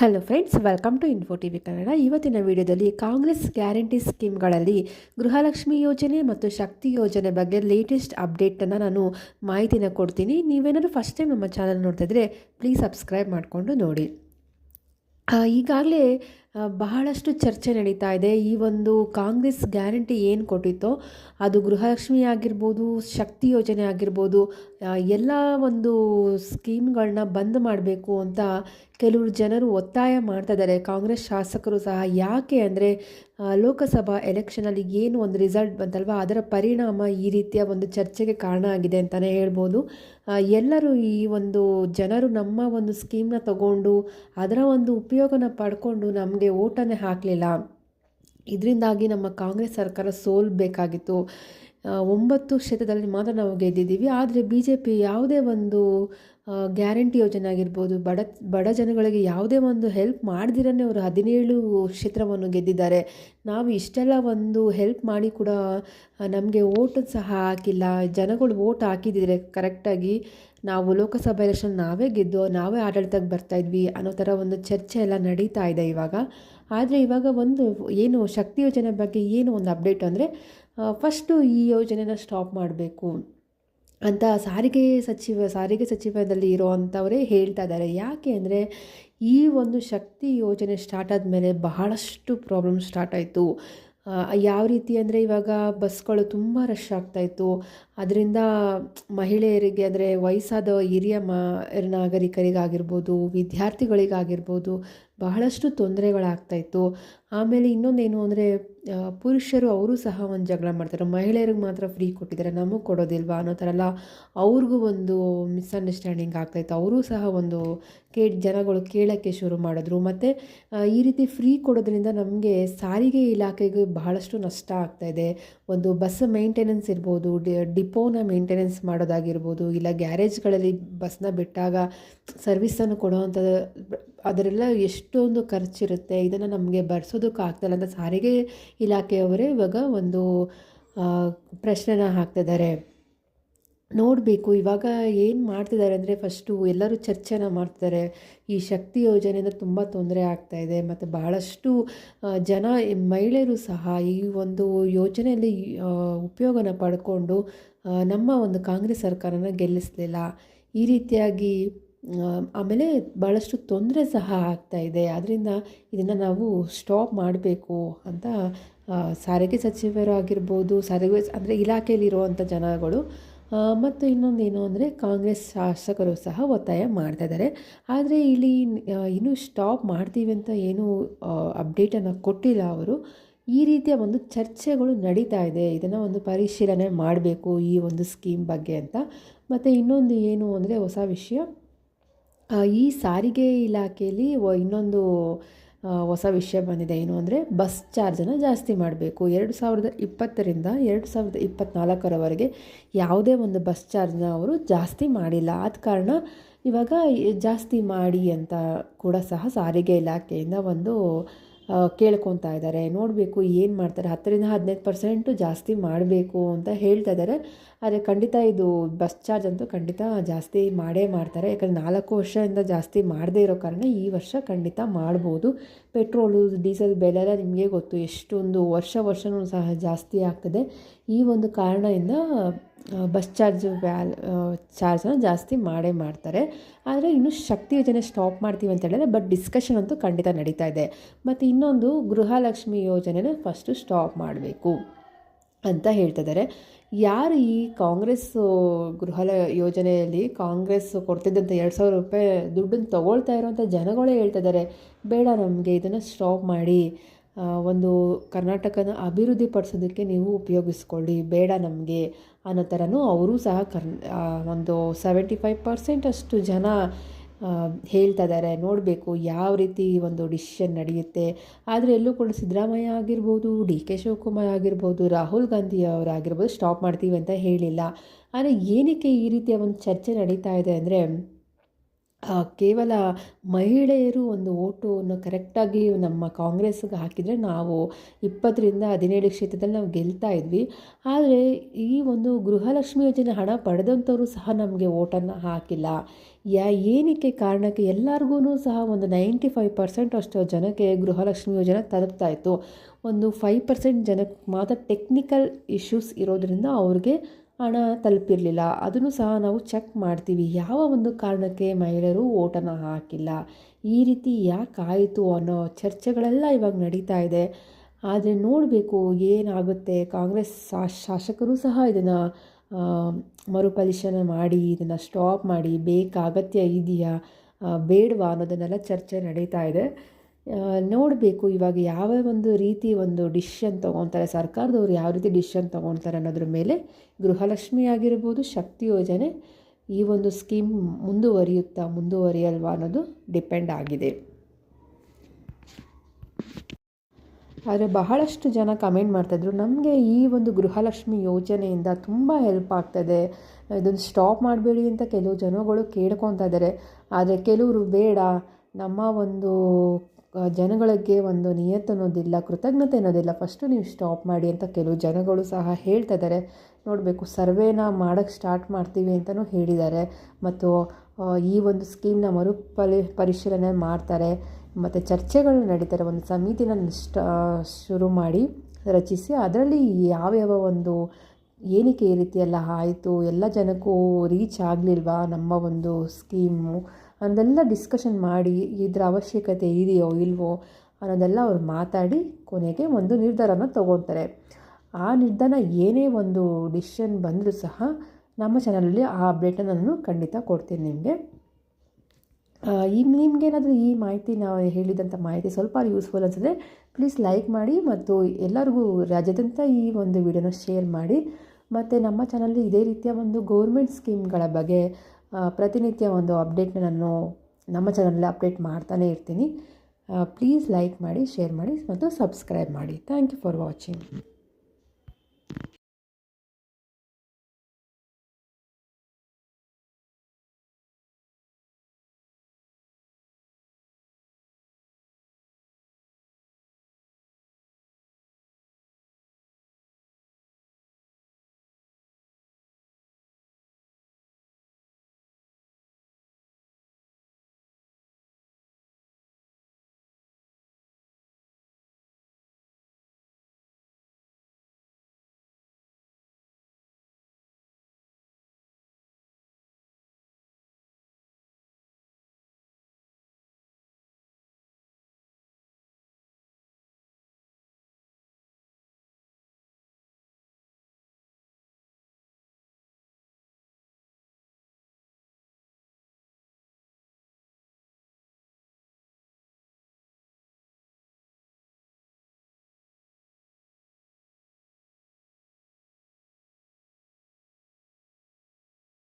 Hello friends welcome to info T V Kannada ಇವತ್ತಿನ ವಿಡಿಯೋದಲ್ಲಿ Congress guarantee ಸ್ಕೀಮ್ಗಳಲ್ಲಿ Gruhalakshmi ಯೋಜನೆ ಮತ್ತು ಶಕ್ತಿ ಯೋಜನೆ ಬಗ್ಗೆ ಲೇಟೆಸ್ಟ್ ಅಪ್ಡೇಟನ್ನು ನಾನು ಮಾಹಿತಿನ ಕೊಡ್ತೀನಿ. ನೀವೇನಾದರೂ ಫಸ್ಟ್ ಟೈಮ್ ನಮ್ಮ ಚಾನಲ್ ನೋಡ್ತಾ ಇದ್ದರೆ ಪ್ಲೀಸ್ ಸಬ್ಸ್ಕ್ರೈಬ್ ಮಾಡಿಕೊಂಡು ನೋಡಿ. ಈಗಾಗಲೇ ಬಹಳಷ್ಟು ಚರ್ಚೆ ನಡೀತಾ ಇದೆ. ಈ ಒಂದು ಕಾಂಗ್ರೆಸ್ ಗ್ಯಾರಂಟಿ ಏನು ಕೊಟ್ಟಿತ್ತೋ, ಅದು ಗೃಹಲಕ್ಷ್ಮಿ ಆಗಿರ್ಬೋದು, ಶಕ್ತಿ ಯೋಜನೆ ಆಗಿರ್ಬೋದು ಎಲ್ಲ ಒಂದು ಸ್ಕೀಮ್ಗಳನ್ನ ಬಂದ್ ಮಾಡಬೇಕು ಅಂತ ಕೆಲವರು ಜನರು ಒತ್ತಾಯ ಮಾಡ್ತಾ ಇದ್ದಾರೆ ಕಾಂಗ್ರೆಸ್ ಶಾಸಕರು ಸಹ ಯಾಕೆ ಅಂದರೆ ಲೋಕಸಭಾ ಎಲೆಕ್ಷನಲ್ಲಿ ಏನು ಒಂದು ರಿಸಲ್ಟ್ ಬಂತಲ್ವ, ಅದರ ಪರಿಣಾಮ ಈ ರೀತಿಯ ಒಂದು ಚರ್ಚೆಗೆ ಕಾರಣ ಆಗಿದೆ ಅಂತಲೇ ಹೇಳ್ಬೋದು. ಎಲ್ಲರೂ ಈ ಒಂದು ಜನರು ನಮ್ಮ ಒಂದು ಸ್ಕೀಮ್ನ ತಗೊಂಡು, ಅದರ ಒಂದು ಉಪಯೋಗನ ಪಡ್ಕೊಂಡು ನಮಗೆ ಓಟನೇ ಹಾಕಲಿಲ್ಲ. ಇದರಿಂದಾಗಿ ನಮ್ಮ ಕಾಂಗ್ರೆಸ್ ಸರ್ಕಾರ ಸೋಲ್ಬೇಕಾಗಿತ್ತು ಒಂಬತ್ತು ಕ್ಷೇತ್ರದಲ್ಲಿ ಮಾತ್ರ ನಾವು ಗೆದ್ದಿದ್ದೀವಿ. ಆದರೆ ಬಿ ಜೆ ಪಿ ಯಾವುದೇ ಒಂದು ಗ್ಯಾರಂಟಿ ಯೋಜನೆ ಆಗಿರ್ಬೋದು, ಬಡ ಬಡ ಜನಗಳಿಗೆ ಯಾವುದೇ ಒಂದು ಹೆಲ್ಪ್ ಮಾಡ್ದಿರೇ ಅವರು ಹದಿನೇಳು ಕ್ಷೇತ್ರವನ್ನು ಗೆದ್ದಿದ್ದಾರೆ. ನಾವು ಇಷ್ಟೆಲ್ಲ ಒಂದು ಹೆಲ್ಪ್ ಮಾಡಿ ಕೂಡ ನಮಗೆ ಓಟ್ ಸಹ ಹಾಕಿಲ್ಲ. ಜನಗಳು ಓಟ್ ಹಾಕಿದ್ದಿದ್ರೆ ಕರೆಕ್ಟಾಗಿ ನಾವು ಲೋಕಸಭಾ ಎಲೆಕ್ಷನ್ ನಾವೇ ಗೆದ್ದು ನಾವೇ ಆಡಳಿತಕ್ಕೆ ಬರ್ತಾಯಿದ್ವಿ ಅನ್ನೋ ಥರ ಒಂದು ಚರ್ಚೆ ಎಲ್ಲ ನಡೀತಾ ಇದೆ ಇವಾಗ. ಆದರೆ ಇವಾಗ ಒಂದು ಏನು ಶಕ್ತಿ ಯೋಜನೆ ಬಗ್ಗೆ ಏನು ಒಂದು ಅಪ್ಡೇಟ್ ಅಂದರೆ ಫಸ್ಟು ಈ ಯೋಜನೆನ ಸ್ಟಾಪ್ ಮಾಡಬೇಕು ಅಂತ ಸಾರಿಗೆ ಸಚಿವ, ಸಾರಿಗೆ ಸಚಿವದಲ್ಲಿ ಇರೋವಂಥವರೇ ಹೇಳ್ತಾ ಇದ್ದಾರೆ. ಯಾಕೆ ಅಂದರೆ, ಈ ಒಂದು ಶಕ್ತಿ ಯೋಜನೆ ಸ್ಟಾರ್ಟ್ ಆದಮೇಲೆ ಬಹಳಷ್ಟು ಪ್ರಾಬ್ಲಮ್ ಸ್ಟಾರ್ಟ್ ಆಯಿತು. ಯಾವ ರೀತಿ ಅಂದರೆ ಇವಾಗ ಬಸ್ಗಳು ತುಂಬ ರಶ್ ಆಗ್ತಾಯಿತ್ತು ಅದರಿಂದ ಮಹಿಳೆಯರಿಗೆ, ಅಂದರೆ ವಯಸ್ಸಾದ ಹಿರಿಯ ಮ ನಾಗರಿಕರಿಗಾಗಿರ್ಬೋದು, ವಿದ್ಯಾರ್ಥಿಗಳಿಗಾಗಿರ್ಬೋದು ಬಹಳಷ್ಟು ತೊಂದರೆಗಳಾಗ್ತಾಯಿತ್ತು ಆಮೇಲೆ ಇನ್ನೊಂದೇನು ಅಂದರೆ ಪುರುಷರು ಅವರು ಸಹ ಒಂದು ಜಗಳ ಮಾಡ್ತಾರೆ. ಮಹಿಳೆಯರಿಗೆ ಮಾತ್ರ ಫ್ರೀ ಕೊಟ್ಟಿದ್ದಾರೆ, ನಮಗೆ ಕೊಡೋದಿಲ್ವಾ ಅನ್ನೋ ಥರ ಎಲ್ಲ ಅವ್ರಿಗೂ ಒಂದು ಮಿಸ್ಅಂಡರ್ಸ್ಟ್ಯಾಂಡಿಂಗ್ ಆಗ್ತಾಯಿತ್ತು ಅವರೂ ಸಹ ಒಂದು ಕೇ ಜನಗಳು ಕೇಳೋಕ್ಕೆ ಶುರು ಮಾಡಿದ್ರು. ಮತ್ತು ಈ ರೀತಿ ಫ್ರೀ ಕೊಡೋದ್ರಿಂದ ನಮಗೆ ಸಾರಿಗೆ ಇಲಾಖೆಗೆ ಬಹಳಷ್ಟು ನಷ್ಟ ಆಗ್ತಾಯಿದೆ ಒಂದು ಬಸ್ ಮೇಂಟೆನೆನ್ಸ್ ಇರ್ಬೋದು, ಡಿ ಡಿಪೋನ ಮೇಂಟೆನೆನ್ಸ್ ಮಾಡೋದಾಗಿರ್ಬೋದು, ಇಲ್ಲ ಗ್ಯಾರೇಜ್ಗಳಲ್ಲಿ ಬಸ್ನ ಬಿಟ್ಟಾಗ ಸರ್ವಿಸನ್ನು ಕೊಡೋವಂಥ ಅದರೆಲ್ಲ ಎಷ್ಟೊಂದು ಖರ್ಚಿರುತ್ತೆ, ಇದನ್ನು ನಮಗೆ ಬರ್ಸೋದಕ್ಕೆ ಆಗ್ತಾಯಿಲ್ಲ ಅಂತ ಸಾರಿಗೆ ಇಲಾಖೆಯವರೇ ಇವಾಗ ಒಂದು ಪ್ರಶ್ನೆನ ಹಾಕ್ತಿದ್ದಾರೆ. ನೋಡಬೇಕು, ಇವಾಗ ಏನು ಮಾಡ್ತಿದ್ದಾರೆ ಅಂದರೆ ಫಸ್ಟು ಎಲ್ಲರೂ ಚರ್ಚೆನ ಮಾಡ್ತಿದ್ದಾರೆ. ಈ ಶಕ್ತಿ ಯೋಜನೆಯಿಂದ ತುಂಬ ತೊಂದರೆ ಆಗ್ತಾಯಿದೆ ಮತ್ತು ಭಾಳಷ್ಟು ಜನ, ಮಹಿಳೆಯರು ಸಹ ಈ ಒಂದು ಯೋಜನೆಯಲ್ಲಿ ಉಪಯೋಗನ ಪಡ್ಕೊಂಡು ನಮ್ಮ ಒಂದು ಕಾಂಗ್ರೆಸ್ ಸರ್ಕಾರನ ಗೆಲ್ಲಿಸಲಿಲ್ಲ. ಈ ರೀತಿಯಾಗಿ ಆಮೇಲೆ ಭಾಳಷ್ಟು ತೊಂದರೆ ಸಹ ಆಗ್ತಾ ಇದೆ. ಆದ್ದರಿಂದ ಇದನ್ನು ನಾವು ಸ್ಟಾಪ್ ಮಾಡಬೇಕು ಅಂತ ಸಾರಿಗೆ ಸಚಿವರು ಆಗಿರ್ಬೋದು, ಸಾರಿಗೆ ಅಂದರೆ ಇಲಾಖೆಯಲ್ಲಿರುವಂಥ ಜನಗಳು ಮತ್ತು ಇನ್ನೊಂದೇನು ಅಂದರೆ ಕಾಂಗ್ರೆಸ್ ಶಾಸಕರು ಸಹ ಒತ್ತಾಯ ಮಾಡ್ತಾ ಇದ್ದಾರೆ. ಆದರೆ ಇಲ್ಲಿ ಇನ್ನೂ ಸ್ಟಾಪ್ ಮಾಡ್ತೀವಿ ಅಂತ ಏನೂ ಅಪ್ಡೇಟನ್ನು ಕೊಟ್ಟಿಲ್ಲ ಅವರು. ಈ ರೀತಿಯ ಒಂದು ಚರ್ಚೆಗಳು ನಡೀತಾ ಇದೆ. ಇದನ್ನು ಒಂದು ಪರಿಶೀಲನೆ ಮಾಡಬೇಕು ಈ ಒಂದು ಸ್ಕೀಮ್ ಬಗ್ಗೆ ಅಂತ. ಮತ್ತು ಇನ್ನೊಂದು ಏನು ಅಂದರೆ ಹೊಸ ವಿಷಯ ಈ ಸಾರಿಗೆ ಇಲಾಖೆಯಲ್ಲಿ ಇನ್ನೊಂದು ಹೊಸ ವಿಷಯ ಬಂದಿದೆ. ಏನು ಅಂದರೆ ಬಸ್ ಚಾರ್ಜನ್ನು ಜಾಸ್ತಿ ಮಾಡಬೇಕು. ಎರಡು ಸಾವಿರದ ಇಪ್ಪತ್ತರಿಂದ ಎರಡು ಸಾವಿರದ ಇಪ್ಪತ್ತ್ನಾಲ್ಕರವರೆಗೆ ಯಾವುದೇ ಒಂದು ಬಸ್ ಚಾರ್ಜ್ನ ಅವರು ಜಾಸ್ತಿ ಮಾಡಿಲ್ಲ. ಆದ ಕಾರಣ ಇವಾಗ ಜಾಸ್ತಿ ಮಾಡಿ ಅಂತ ಕೂಡ ಸಹ ಸಾರಿಗೆ ಇಲಾಖೆಯಿಂದ ಒಂದು ಕೇಳ್ಕೊತಾ ಇದ್ದಾರೆ. ನೋಡಬೇಕು ಏನು ಮಾಡ್ತಾರೆ. ಹತ್ತರಿಂದ ಹದಿನೈದು ಪರ್ಸೆಂಟು ಜಾಸ್ತಿ ಮಾಡಬೇಕು ಅಂತ ಹೇಳ್ತಾ ಇದ್ದಾರೆ. ಆದರೆ ಖಂಡಿತ ಇದು ಬಸ್ ಚಾರ್ಜ್ ಅಂತೂ ಖಂಡಿತ ಜಾಸ್ತಿ ಮಾಡೇ ಮಾಡ್ತಾರೆ. ಯಾಕಂದರೆ ನಾಲ್ಕು ವರ್ಷದಿಂದ ಜಾಸ್ತಿ ಮಾಡದೇ ಇರೋ ಕಾರಣ ಈ ವರ್ಷ ಖಂಡಿತ ಮಾಡ್ಬೋದು. ಪೆಟ್ರೋಲು, ಡೀಸೆಲ್ ಬೆಲೆ ಎಲ್ಲ ನಿಮಗೆ ಗೊತ್ತು. ಎಷ್ಟೊಂದು ವರ್ಷ ವರ್ಷವೂ ಸಹ ಜಾಸ್ತಿ ಆಗ್ತದೆ. ಈ ಒಂದು ಕಾರಣದಿಂದ ಬಸ್ ಚಾರ್ಜ್ ವ್ಯಾಲ್ ಚಾರ್ಜನ್ನು ಜಾಸ್ತಿ ಮಾಡೇ ಮಾಡ್ತಾರೆ. ಆದರೆ ಇನ್ನು ಶಕ್ತಿ ಯೋಜನೆ ಸ್ಟಾಪ್ ಮಾಡ್ತೀವಿ ಅಂತ ಹೇಳಿದ್ರೆ ಬಟ್ ಡಿಸ್ಕಷನ್ ಅಂತೂ ಖಂಡಿತ ನಡೀತಾ ಇದೆ. ಮತ್ತು ಇನ್ನೊಂದು ಗೃಹಲಕ್ಷ್ಮಿ ಯೋಜನೆನ ಫಸ್ಟು ಸ್ಟಾಪ್ ಮಾಡಬೇಕು ಅಂತ ಹೇಳ್ತಿದ್ದಾರೆ ಯಾರು ಈ ಕಾಂಗ್ರೆಸ್ ಗೃಹ ಯೋಜನೆಯಲ್ಲಿ ಕಾಂಗ್ರೆಸ್ ಕೊಡ್ತಿದ್ದಂಥ ಎರಡು ಸಾವಿರ ರೂಪಾಯಿ ದುಡ್ಡನ್ನು ತೊಗೊಳ್ತಾ ಇರೋವಂಥ ಜನಗಳೇ ಹೇಳ್ತಿದ್ದಾರೆ ಬೇಡ ನಮಗೆ, ಇದನ್ನು ಸ್ಟಾಪ್ ಮಾಡಿ. ಒಂದು ಕರ್ನಾಟಕನ ಅಭಿವೃದ್ಧಿ ಪಡಿಸೋದಕ್ಕೆ ನೀವು ಉಪಯೋಗಿಸ್ಕೊಳ್ಳಿ. ಬೇಡ ನಮಗೆ ಅನ್ನೋ ಥರನೂ ಅವರು ಸಹ ಕರ್ ಒಂದು ಸೆವೆಂಟಿ ಫೈವ್ ಪರ್ಸೆಂಟ್ ಅಷ್ಟು ಜನ ಹೇಳ್ತಾ ಇದ್ದಾರೆ. ನೋಡಬೇಕು ಯಾವ ರೀತಿ ಒಂದು ಡಿಸಿಷನ್ ನಡೆಯುತ್ತೆ. ಆದರೆ ಎಲ್ಲೂ ಕೂಡ ಸಿದ್ದರಾಮಯ್ಯ ಆಗಿರ್ಬೋದು, ಡಿ ಕೆ ಶಿವಕುಮಾರ್ ಆಗಿರ್ಬೋದು, ರಾಹುಲ್ ಗಾಂಧಿ ಅವರಾಗಿರ್ಬೋದು ಸ್ಟಾಪ್ ಮಾಡ್ತೀವಿ ಅಂತ ಹೇಳಿಲ್ಲ. ಆದರೆ ಏನಕ್ಕೆ ಈ ರೀತಿಯ ಒಂದು ಚರ್ಚೆ ನಡೀತಾ ಇದೆ ಅಂದರೆ ಕೇವಲ ಮಹಿಳೆಯರು ಒಂದು ಓಟನ್ನು ಕರೆಕ್ಟಾಗಿ ನಮ್ಮ ಕಾಂಗ್ರೆಸ್ಗೆ ಹಾಕಿದರೆ ನಾವು ಇಪ್ಪತ್ತರಿಂದ ಹದಿನೇಳು ಕ್ಷೇತ್ರದಲ್ಲಿ ನಾವು ಗೆಲ್ತಾ ಇದ್ವಿ. ಆದರೆ ಈ ಒಂದು ಗೃಹಲಕ್ಷ್ಮಿ ಯೋಜನೆ ಹಣ ಪಡೆದಂಥವರು ಸಹ ನಮಗೆ ಓಟನ್ನು ಹಾಕಿಲ್ಲ. ಯಾ, ಏನಕ್ಕೆ ಕಾರಣಕ್ಕೆ? ಎಲ್ಲರಿಗೂ ಸಹ ಒಂದು ನೈಂಟಿ ಫೈವ್ ಪರ್ಸೆಂಟ್ ಅಷ್ಟು ಜನಕ್ಕೆ ಗೃಹಲಕ್ಷ್ಮಿ ಯೋಜನೆ ತಲುಪ್ತಾ ಇತ್ತು. ಒಂದು ಫೈವ್ ಪರ್ಸೆಂಟ್ ಜನಕ್ಕೆ ಮಾತ್ರ ಟೆಕ್ನಿಕಲ್ ಇಶ್ಯೂಸ್ ಇರೋದರಿಂದ ಅವ್ರಿಗೆ ಹಣ ತಲುಪಿರಲಿಲ್ಲ. ಅದನ್ನು ಸಹ ನಾವು ಚೆಕ್ ಮಾಡ್ತೀವಿ. ಯಾವ ಒಂದು ಕಾರಣಕ್ಕೆ ಮಹಿಳೆಯರು ಓಟನ್ನು ಹಾಕಿಲ್ಲ? ಈ ರೀತಿ ಯಾಕೆ ಆಯಿತು ಅನ್ನೋ ಚರ್ಚೆಗಳೆಲ್ಲ ಇವಾಗ ನಡೀತಾ ಇದೆ. ಆದರೆ ನೋಡಬೇಕು ಏನಾಗುತ್ತೆ. ಕಾಂಗ್ರೆಸ್ ಶಾಸಕರು ಸಹ ಇದನ್ನು ಮರುಪರಿಶೀಲನೆ ಮಾಡಿ, ಇದನ್ನು ಸ್ಟಾಪ್ ಮಾಡಿ, ಬೇಕಾಗತ್ಯ ಇದೆಯಾ ಬೇಡವಾ ಅನ್ನೋದನ್ನೆಲ್ಲ ಚರ್ಚೆ ನಡೀತಾ ಇದೆ. ನೋಡಬೇಕು ಇವಾಗ ಯಾವ ಒಂದು ರೀತಿ ಒಂದು ಡಿಶನ್ ತೊಗೊತಾರೆ, ಸರ್ಕಾರದವ್ರು ಯಾವ ರೀತಿ ಡಿಶನ್ ತೊಗೊತಾರೆ ಅನ್ನೋದ್ರ ಮೇಲೆ ಗೃಹಲಕ್ಷ್ಮಿ ಆಗಿರ್ಬೋದು, ಶಕ್ತಿ ಯೋಜನೆ ಈ ಒಂದು ಸ್ಕೀಮ್ ಮುಂದುವರಿಯುತ್ತಾ ಮುಂದುವರಿಯಲ್ವಾ ಅನ್ನೋದು ಡಿಪೆಂಡ್ ಆಗಿದೆ. ಆದರೆ ಬಹಳಷ್ಟು ಜನ ಕಮೆಂಟ್ ಮಾಡ್ತಾಯಿದ್ರು, ನಮಗೆ ಈ ಒಂದು ಗೃಹಲಕ್ಷ್ಮಿ ಯೋಜನೆಯಿಂದ ತುಂಬ ಹೆಲ್ಪ್ ಆಗ್ತದೆ. ಇದನ್ನು ಸ್ಟಾಪ್ ಮಾಡಬೇಡಿ ಅಂತ ಕೆಲವು ಜನಗಳು ಕೇಳ್ಕೊತಾ ಇದ್ದಾರೆ. ಆದರೆ ಕೆಲವರು ಬೇಡ, ನಮ್ಮ ಒಂದು ಜನಗಳಿಗೆ ಒಂದು ನಿಯತ್ತು ಅನ್ನೋದಿಲ್ಲ, ಕೃತಜ್ಞತೆ ಅನ್ನೋದಿಲ್ಲ. ಫಸ್ಟು ನೀವು ಸ್ಟಾಪ್ ಮಾಡಿ ಅಂತ ಕೆಲವು ಜನಗಳು ಸಹ ಹೇಳ್ತಾ ಇದ್ದಾರೆ. ನೋಡಬೇಕು, ಸರ್ವೇನ ಮಾಡೋಕ್ಕೆ ಸ್ಟಾರ್ಟ್ ಮಾಡ್ತೀವಿ ಅಂತಲೂ ಹೇಳಿದ್ದಾರೆ. ಮತ್ತು ಈ ಒಂದು ಸ್ಕೀಮ್ನ ಮರುಪರಿ ಪರಿಶೀಲನೆ ಮಾಡ್ತಾರೆ. ಮತ್ತು ಚರ್ಚೆಗಳು ನಡೀತಾರೆ. ಒಂದು ಸಮಿತಿನ ಸ್ಟಾ ಶುರು ಮಾಡಿ ರಚಿಸಿ, ಅದರಲ್ಲಿ ಯಾವ್ಯಾವ ಒಂದು ಏನಕ್ಕೆ ಈ ರೀತಿ ಎಲ್ಲ ಆಯಿತು, ಎಲ್ಲ ಜನಕ್ಕೂ ರೀಚ್ ಆಗಲಿಲ್ವಾ ನಮ್ಮ ಒಂದು ಸ್ಕೀಮು ಅನ್ನೋದೆಲ್ಲ ಡಿಸ್ಕಷನ್ ಮಾಡಿ ಇದರ ಅವಶ್ಯಕತೆ ಇದೆಯೋ ಇಲ್ವೋ ಅನ್ನೋದೆಲ್ಲ ಅವ್ರು ಮಾತಾಡಿ ಕೊನೆಗೆ ಒಂದು ನಿರ್ಧಾರನ ತೊಗೊತಾರೆ. ಆ ನಿರ್ಧಾರ ಏನೇ ಒಂದು ಡಿಸಿಷನ್ ಬಂದರೂ ಸಹ ನಮ್ಮ ಚಾನಲಲ್ಲಿ ಆ ಅಪ್ಡೇಟನ್ನು ನಾನು ಖಂಡಿತ ಕೊಡ್ತೀನಿ ನಿಮಗೆ. ಈ ನಿಮಗೇನಾದರೂ ಈ ಮಾಹಿತಿ ನಾವು ಹೇಳಿದಂಥ ಮಾಹಿತಿ ಸ್ವಲ್ಪ ಯೂಸ್ಫುಲ್ ಅನಿಸಿದ್ರೆ ಪ್ಲೀಸ್ ಲೈಕ್ ಮಾಡಿ ಮತ್ತು ಎಲ್ಲರಿಗೂ ರಾಜ್ಯಾದ್ಯಂತ ಈ ಒಂದು ವಿಡಿಯೋನ ಶೇರ್ ಮಾಡಿ. ಮತ್ತು ನಮ್ಮ ಚಾನಲಲ್ಲಿ ಇದೇ ರೀತಿಯ ಒಂದು ಗೌರ್ಮೆಂಟ್ ಸ್ಕೀಮ್ಗಳ ಬಗ್ಗೆ ಪ್ರತಿನಿತ್ಯ ಒಂದು ಅಪ್ಡೇಟ್ನ ನಾನು ನಮ್ಮ ಚಾನಲಲ್ಲಿ ಅಪ್ಡೇಟ್ ಮಾಡ್ತಾನೆ ಇರ್ತೀನಿ. ಪ್ಲೀಸ್ ಲೈಕ್ ಮಾಡಿ ಶೇರ್ ಮಾಡಿ ಮತ್ತು ಸಬ್ಸ್ಕ್ರೈಬ್ ಮಾಡಿ. Thank you for watching